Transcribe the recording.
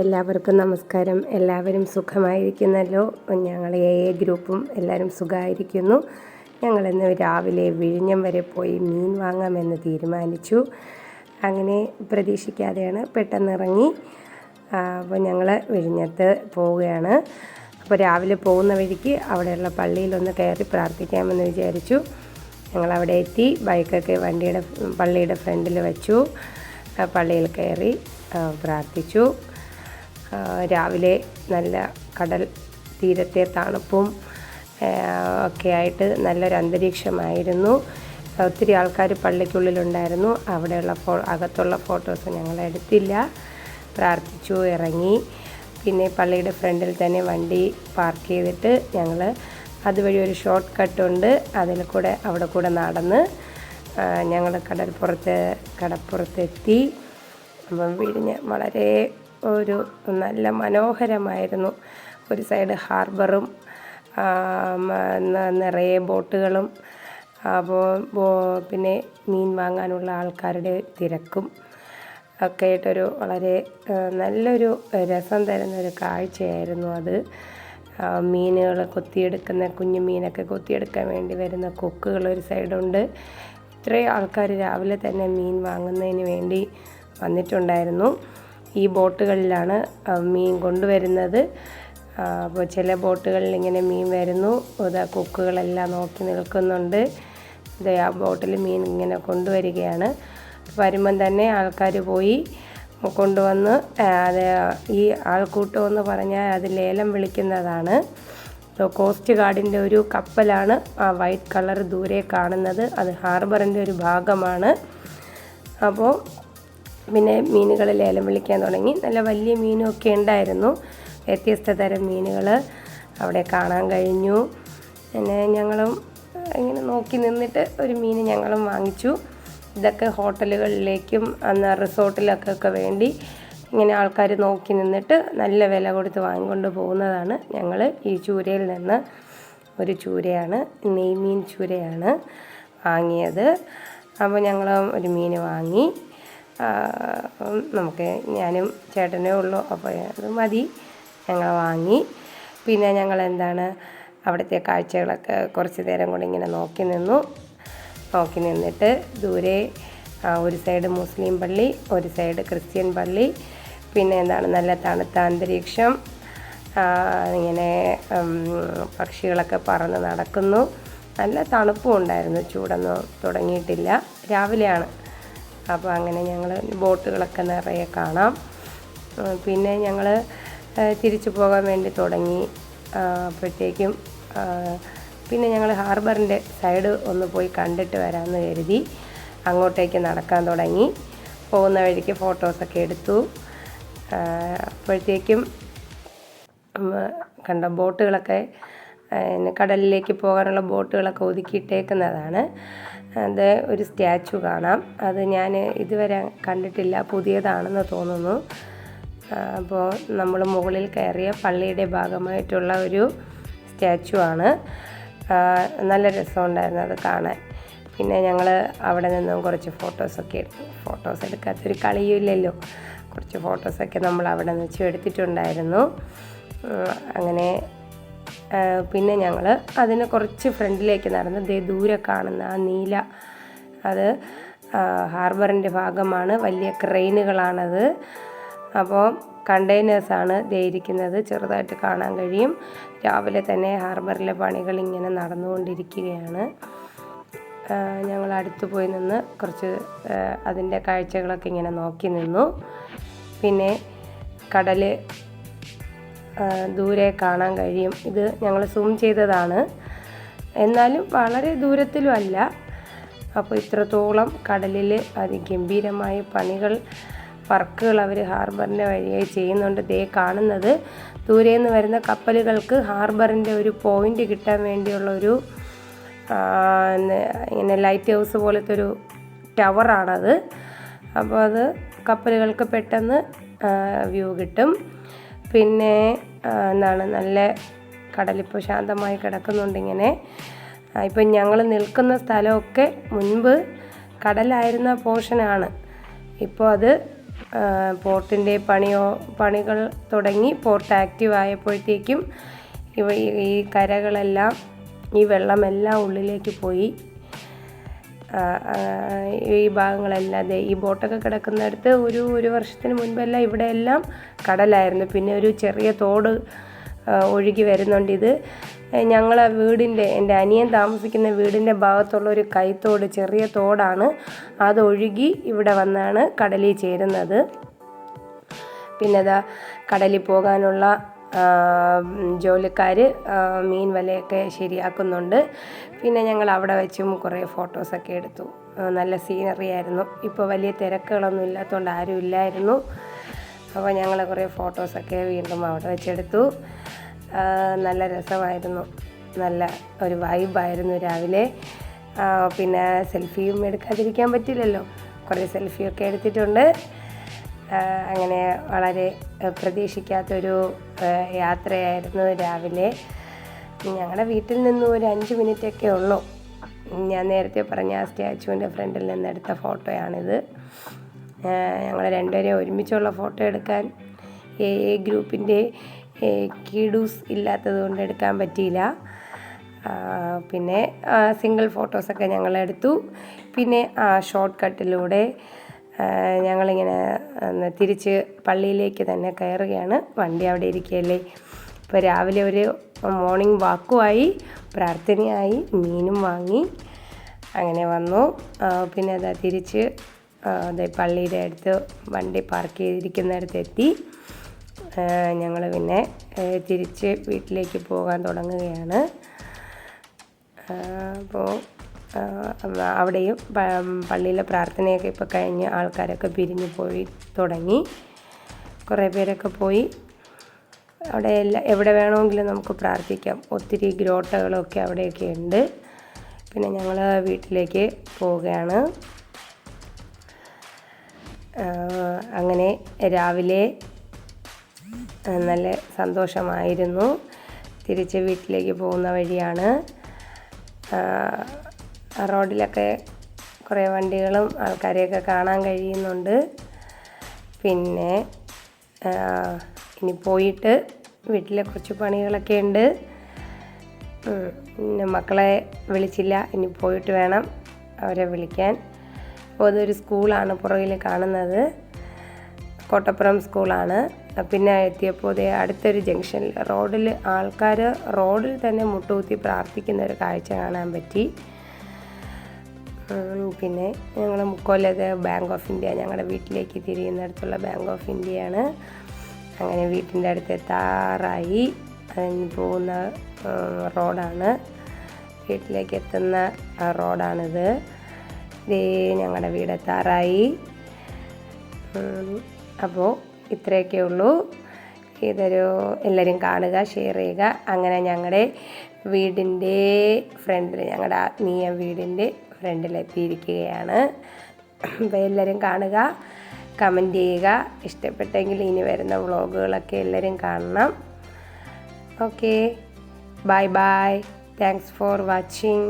എല്ലാവർക്കും നമസ്കാരം. എല്ലാവരും സുഖമായിരിക്കുന്നല്ലോ? ഞങ്ങൾ എ എ ഗ്രൂപ്പും എല്ലാവരും സുഖമായിരിക്കുന്നു. ഞങ്ങളിന്ന് രാവിലെ വിഴിഞ്ഞം വരെ പോയി മീൻ വാങ്ങാമെന്ന് തീരുമാനിച്ചു. അങ്ങനെ പ്രതീക്ഷിക്കാതെയാണ് പെട്ടെന്ന് ഇറങ്ങി അപ്പോൾ ഞങ്ങൾ വിഴിഞ്ഞത്ത് പോവുകയാണ്. അപ്പോൾ രാവിലെ പോകുന്ന വഴിക്ക് അവിടെയുള്ള പള്ളിയിലൊന്ന് കയറി പ്രാർത്ഥിക്കാമെന്ന് വിചാരിച്ചു. ഞങ്ങളവിടെ എത്തി ബൈക്കൊക്കെ വണ്ടിയുടെ പള്ളിയുടെ ഫ്രണ്ടിൽ വെച്ചു. പള്ളിയിൽ കയറി പ്രാർത്ഥിച്ചു. രാവിലെ നല്ല കടൽ തീരത്തെ തണുപ്പും ഒക്കെ ആയിട്ട് നല്ലൊരു അന്തരീക്ഷമായിരുന്നു. ഒത്തിരി ആൾക്കാർ പള്ളിക്കുള്ളിലുണ്ടായിരുന്നു. അവിടെയുള്ള ഫോ അകത്തുള്ള ഫോട്ടോസ് ഞങ്ങൾ എടുത്തില്ല. പ്രാർത്ഥിച്ചു ഇറങ്ങി. പിന്നെ പള്ളിയുടെ ഫ്രണ്ടിൽ തന്നെ വണ്ടി പാർക്ക് ചെയ്തിട്ട് ഞങ്ങൾ അതുവഴി ഒരു ഷോർട്ട് കട്ട് ഉണ്ട്. അതിൽ കൂടെ അവിടെ കൂടെ നടന്ന് ഞങ്ങൾ കടൽപ്പുറത്ത് കടപ്പുറത്തെത്തി അപ്പം വിഴിഞ്ഞ് വളരെ ഒരു നല്ല മനോഹരമായിരുന്നു. ഒരു സൈഡ് ഹാർബറും നിറയെ ബോട്ടുകളും അപ്പോൾ പിന്നെ മീൻ വാങ്ങാനുള്ള ആൾക്കാരുടെ തിരക്കും ഒക്കെ ആയിട്ടൊരു വളരെ നല്ലൊരു രസം തരുന്ന ഒരു കാഴ്ചയായിരുന്നു അത്. മീനുകൾ കൊത്തിയെടുക്കുന്ന കുഞ്ഞു മീനൊക്കെ കൊത്തിയെടുക്കാൻ വേണ്ടി വരുന്ന കൊക്കുകൾ ഒരു സൈഡുണ്ട് ഇത്രയും ആൾക്കാർ രാവിലെ തന്നെ മീൻ വാങ്ങുന്നതിന് വേണ്ടി വന്നിട്ടുണ്ടായിരുന്നു. ഈ ബോട്ടുകളിലാണ് മീൻ കൊണ്ടുവരുന്നത്. അപ്പോൾ ചില ബോട്ടുകളിൽ ഇങ്ങനെ മീൻ വരുന്നു. ഇതാ കുക്കുകളെല്ലാം നോക്കി നിൽക്കുന്നുണ്ട്. ഇത് ആ ബോട്ടിൽ മീൻ ഇങ്ങനെ കൊണ്ടുവരികയാണ്. വരുമ്പം തന്നെ ആൾക്കാർ പോയി കൊണ്ടുവന്ന് അത് ഈ ആൾക്കൂട്ടം എന്ന് പറഞ്ഞാൽ അത് ലേലം വിളിക്കുന്നതാണ്. കോസ്റ്റ് ഗാർഡിന്റെ ഒരു കപ്പലാണ് ആ വൈറ്റ് കളർ ദൂരെ കാണുന്നത്. അത് ഹാർബറിന്റെ ഒരു ഭാഗമാണ്. അപ്പോൾ പിന്നെ മീനുകൾ ലേലം വിളിക്കാൻ തുടങ്ങി. നല്ല വലിയ മീനൊക്കെ ഉണ്ടായിരുന്നു. വ്യത്യസ്ത തരം മീനുകൾ അവിടെ കാണാൻ കഴിഞ്ഞു. പിന്നെ ഞങ്ങളും ഇങ്ങനെ നോക്കി നിന്നിട്ട് ഒരു മീൻ ഞങ്ങളും വാങ്ങിച്ചു. ഇതൊക്കെ ഹോട്ടലുകളിലേക്കും അന്ന് റിസോർട്ടിലൊക്കെ ഒക്കെ വേണ്ടി ഇങ്ങനെ ആൾക്കാർ നോക്കി നിന്നിട്ട് നല്ല വില കൊടുത്ത് വാങ്ങിക്കൊണ്ട് പോകുന്നതാണ് ഞങ്ങൾ ഈ ചൂരയിൽ നിന്ന് ഒരു ചൂരയാണ് നെയ്മീൻ ചൂരയാണ് വാങ്ങിയത്. അപ്പോൾ ഞങ്ങൾ ഒരു മീൻ വാങ്ങി. നമുക്ക് ഞാനും ചേട്ടനേ ഉള്ളൂ അപ്പോൾ അത് മതി. ഞങ്ങൾ വാങ്ങി. പിന്നെ ഞങ്ങൾ എന്താണ് അവിടുത്തെ കാഴ്ചകളൊക്കെ കുറച്ച് നേരം കൂടി ഇങ്ങനെ നോക്കി നിന്നു. നോക്കി നിന്നിട്ട് ദൂരെ ഒരു സൈഡ് മുസ്ലിം പള്ളി ഒരു സൈഡ് ക്രിസ്ത്യൻ പള്ളി. പിന്നെ എന്താണ് നല്ല തണുത്ത അന്തരീക്ഷം. ഇങ്ങനെ പക്ഷികളൊക്കെ പറന്ന് നടക്കുന്നു. നല്ല തണുപ്പും ഉണ്ടായിരുന്നു ചൂടൊന്നും തുടങ്ങിയിട്ടില്ല. രാവിലെയാണ് അപ്പോൾ അങ്ങനെ ഞങ്ങൾ ബോട്ടുകളൊക്കെ നിറയെ കാണാം. പിന്നെ ഞങ്ങൾ തിരിച്ചു പോകാൻ വേണ്ടി തുടങ്ങി. അപ്പോഴത്തേക്കും പിന്നെ ഞങ്ങൾ ഹാർബറിന്റെ സൈഡ് ഒന്ന് പോയി കണ്ടിട്ട് വരാമെന്ന് കരുതി അങ്ങോട്ടേക്ക് നടക്കാൻ തുടങ്ങി. പോകുന്ന വഴിക്ക് ഫോട്ടോസൊക്കെ എടുത്തു. അപ്പോഴത്തേക്കും കണ്ട ബോട്ടുകളൊക്കെ കടലിലേക്ക് പോകാനുള്ള ബോട്ടുകളൊക്കെ ഒതുക്കിയിട്ടേക്കുന്നതാണ്. അത് ഒരു സ്റ്റാച്ചു കാണാം. അത് ഞാൻ ഇതുവരെ കണ്ടിട്ടില്ല. പുതിയതാണെന്ന് തോന്നുന്നു. അപ്പോൾ നമ്മൾ മുകളിൽ കയറിയ പള്ളിയുടെ ഭാഗമായിട്ടുള്ള ഒരു സ്റ്റാച്ചു ആണ്. നല്ല രസമുണ്ടായിരുന്നു അത് കാണാൻ. പിന്നെ ഞങ്ങൾ അവിടെ നിന്നും കുറച്ച് ഫോട്ടോസൊക്കെ എടുത്തു. ഫോട്ടോസ് എടുക്കാത്തൊരു കളിയുമില്ലല്ലോ. കുറച്ച് ഫോട്ടോസൊക്കെ നമ്മൾ അവിടെ നിന്ന് വെച്ച് എടുത്തിട്ടുണ്ടായിരുന്നു. അങ്ങനെ പിന്നെ ഞങ്ങൾ അതിന് കുറച്ച് ഫ്രണ്ടിലേക്ക് നടന്ന് ദേ ദൂരെ കാണുന്ന ആ നീല അത് ഹാർബറിന്റെ ഭാഗമാണ്. വലിയ ക്രെയിനുകളാണത്. അപ്പോൾ കണ്ടെയ്നേഴ്സാണ് ഇരിക്കുന്നത്. ചെറുതായിട്ട് കാണാൻ കഴിയും. രാവിലെ തന്നെ ഹാർബറിലെ പണികൾ ഇങ്ങനെ നടന്നുകൊണ്ടിരിക്കുകയാണ്. ഞങ്ങൾ അടുത്ത് പോയി നിന്ന് കുറച്ച് അതിന്റെ കാഴ്ചകളൊക്കെ ഇങ്ങനെ നോക്കി നിന്നു. പിന്നെ കടൽ ദൂരെ കാണാൻ കഴിയും. ഇത് ഞങ്ങൾ സൂം ചെയ്തതാണ്. എന്നാലും വളരെ ദൂരത്തിലും അല്ല. അപ്പോൾ ഇത്രത്തോളം കടലിൽ അതിഗംഭീരമായ പണികൾ വർക്കുകൾ അവർ ഹാർബറിന്റെ വഴിയായി ചെയ്യുന്നുണ്ട്. ദേ കാണുന്നത്. ദൂരെ നിന്ന് വരുന്ന കപ്പലുകൾക്ക് ഹാർബറിന്റെ ഒരു പോയിന്റ് കിട്ടാൻ വേണ്ടിയുള്ള ഒരു ഇങ്ങനെ ലൈറ്റ് ഹൗസ് പോലത്തെ ഒരു ടവറാണത്. അപ്പോൾ അത് കപ്പലുകൾക്ക് പെട്ടെന്ന് വ്യൂ കിട്ടും. പിന്നെ എന്താണ് നല്ല കടലിപ്പോൾ ശാന്തമായി കിടക്കുന്നുണ്ടിങ്ങനെ. ഇപ്പം ഞങ്ങൾ നിൽക്കുന്ന സ്ഥലമൊക്കെ മുൻപ് കടലായിരുന്ന പോർഷനാണ്. ഇപ്പോൾ അത് പോർട്ടിന്റെ പണിയോ പണികൾ തുടങ്ങി പോർട്ട് ആക്റ്റീവ് ആയപ്പോഴത്തേക്കും ഇവ ഈ കരകളെല്ലാം ഈ വെള്ളമെല്ലാം ഉള്ളിലേക്ക് പോയി. ഈ ഭാഗങ്ങളെല്ലാം ഈ ബോട്ടൊക്കെ കിടക്കുന്നിടത്ത് ഒരു ഒരു വർഷത്തിന് മുൻപെല്ലാം ഇവിടെയെല്ലാം കടലായിരുന്നു. പിന്നെ ഒരു ചെറിയ തോട് ഒഴുകി വരുന്നുണ്ട് ഇത്. ഞങ്ങളെ വീടിന്റെ എന്റെ അനിയൻ താമസിക്കുന്ന വീടിന്റെ ഭാഗത്തുള്ള ഒരു കൈത്തോട് ചെറിയ തോടാണ്. അത് ഒഴുകി ഇവിടെ വന്നാണ് കടലിൽ ചേരുന്നത്. പിന്നെ അതാ കടലിൽ പോകാനുള്ള ജോലിക്കാർ മീൻ വലയൊക്കെ ശരിയാക്കുന്നുണ്ട്. പിന്നെ ഞങ്ങൾ അവിടെ വെച്ചും കുറേ ഫോട്ടോസൊക്കെ എടുത്തു. നല്ല സീനറി ആയിരുന്നു. ഇപ്പോൾ വലിയ തിരക്കുകളൊന്നും ഇല്ലാത്തതുകൊണ്ട് ആരും ഇല്ലായിരുന്നു. അപ്പോൾ ഞങ്ങൾ കുറേ ഫോട്ടോസൊക്കെ വീണ്ടും അവിടെ വെച്ചെടുത്തു. നല്ല രസമായിരുന്നു. നല്ല ഒരു വൈബായിരുന്നു രാവിലെ. പിന്നെ സെൽഫിയും എടുക്കാതിരിക്കാൻ പറ്റില്ലല്ലോ. കുറേ സെൽഫിയൊക്കെ എടുത്തിട്ടുണ്ട്. അങ്ങനെ വളരെ പ്രതീക്ഷിക്കാത്തൊരു യാത്രയായിരുന്നു രാവിലെ. ഞങ്ങളുടെ വീട്ടിൽ നിന്നും ഒരു അഞ്ച് മിനിറ്റൊക്കെ ഉള്ളൂ. ഞാൻ നേരത്തെ പറഞ്ഞ ആ സ്റ്റാച്ചുവിന്റെ ഫ്രണ്ടിൽ നിന്നെടുത്ത ഫോട്ടോയാണിത്. ഞങ്ങൾ രണ്ടുപേരെയും ഒരുമിച്ചുള്ള ഫോട്ടോ എടുക്കാൻ എ എ ഗ്രൂപ്പിന്റെ കീഡൂസ് ഇല്ലാത്തത് കൊണ്ട് എടുക്കാൻ പറ്റിയില്ല. പിന്നെ സിംഗിൾ ഫോട്ടോസൊക്കെ ഞങ്ങൾ എടുത്തു പിന്നെ ആ ഷോർട്ട് കട്ടിലൂടെ ഞങ്ങളിങ്ങനെ തിരിച്ച് പള്ളിയിലേക്ക് തന്നെ കയറുകയാണ്. വണ്ടി അവിടെ ഇരിക്കുകയല്ലേ. ഇപ്പോൾ രാവിലെ ഒരു മോർണിംഗ് വാക്കുമായി പ്രാർത്ഥനയായി മീനും വാങ്ങി അങ്ങനെ വന്നു. പിന്നെ അതാ തിരിച്ച് അതെ പള്ളിയുടെ അടുത്ത് വണ്ടി പാർക്ക് ചെയ്തിരിക്കുന്നിടത്ത് എത്തി. ഞങ്ങൾ പിന്നെ തിരിച്ച് വീട്ടിലേക്ക് പോകാൻ തുടങ്ങുകയാണ്. അപ്പോൾ അവിടെയും പള്ളിയിലെ പ്രാർത്ഥനയൊക്കെ ഇപ്പോൾ കഴിഞ്ഞ് ആൾക്കാരൊക്കെ പിരിഞ്ഞു പോയി തുടങ്ങി. കുറേ പേരൊക്കെ പോയി. അവിടെ എല്ലാ എവിടെ വേണമെങ്കിലും നമുക്ക് പ്രാർത്ഥിക്കാം. ഒത്തിരി ഗ്രോട്ടകളൊക്കെ അവിടെയൊക്കെ ഉണ്ട്. പിന്നെ ഞങ്ങൾ വീട്ടിലേക്ക് പോവുകയാണ്. അങ്ങനെ രാവിലെ നല്ല സന്തോഷമായിരുന്നു. തിരിച്ച് വീട്ടിലേക്ക് പോകുന്ന വഴിയാണ്. റോഡിലൊക്കെ കുറേ വണ്ടികളും ആൾക്കാരെയൊക്കെ കാണാൻ കഴിയുന്നുണ്ട്. പിന്നെ ഇനി പോയിട്ട് വീട്ടിലെ കുറച്ച് പണികളൊക്കെ ഉണ്ട്. മക്കളെ വിളിച്ചില്ല ഇനി പോയിട്ട് വേണം അവരെ വിളിക്കാൻ. അപ്പോൾ അതൊരു സ്കൂളാണ് പുറകിൽ കാണുന്നത്. കോട്ടപ്പുറം സ്കൂളാണ്. പിന്നെ എത്തിയപ്പോൾ ഇതേ അടുത്തൊരു ജംഗ്ഷനിൽ റോഡിൽ ആൾക്കാർ റോഡിൽ തന്നെ മുട്ടുകുത്തി പ്രാർത്ഥിക്കുന്ന ഒരു കാഴ്ച കാണാൻ പറ്റി. പിന്നെ ഞങ്ങൾ മുക്കോലത് ബാങ്ക് ഓഫ് ഇന്ത്യ ഞങ്ങളുടെ വീട്ടിലേക്ക് തിരിയുന്നിടത്തുള്ള ബാങ്ക് ഓഫ് ഇന്ത്യയാണ് അങ്ങനെ വീട്ടിന്റെ അടുത്ത് എത്താറായി. അതിന് പോകുന്ന റോഡാണ്. വീട്ടിലേക്ക് എത്തുന്ന റോഡാണിത്. ഇതേ ഞങ്ങളുടെ വീട് എത്താറായി. അപ്പോൾ ഇത്രയൊക്കെ ഉള്ളൂ. ഇതൊരു എല്ലാവരും കാണുക ഷെയർ ചെയ്യുക. അങ്ങനെ ഞങ്ങളുടെ വീടിന്റെ ഫ്രണ്ടിൽ ഞങ്ങളുടെ ആത്മീയ വീടിന്റെ ഫ്രണ്ടിലെത്തിയിരിക്കുകയാണ് അപ്പോൾ എല്ലാവരും കാണുക കമന്റ് ചെയ്യുക. ഇഷ്ടപ്പെട്ടെങ്കിൽ ഇനി വരുന്ന വ്ളോഗുകളൊക്കെ എല്ലാവരും കാണണം. Okay bye bye thanks for watching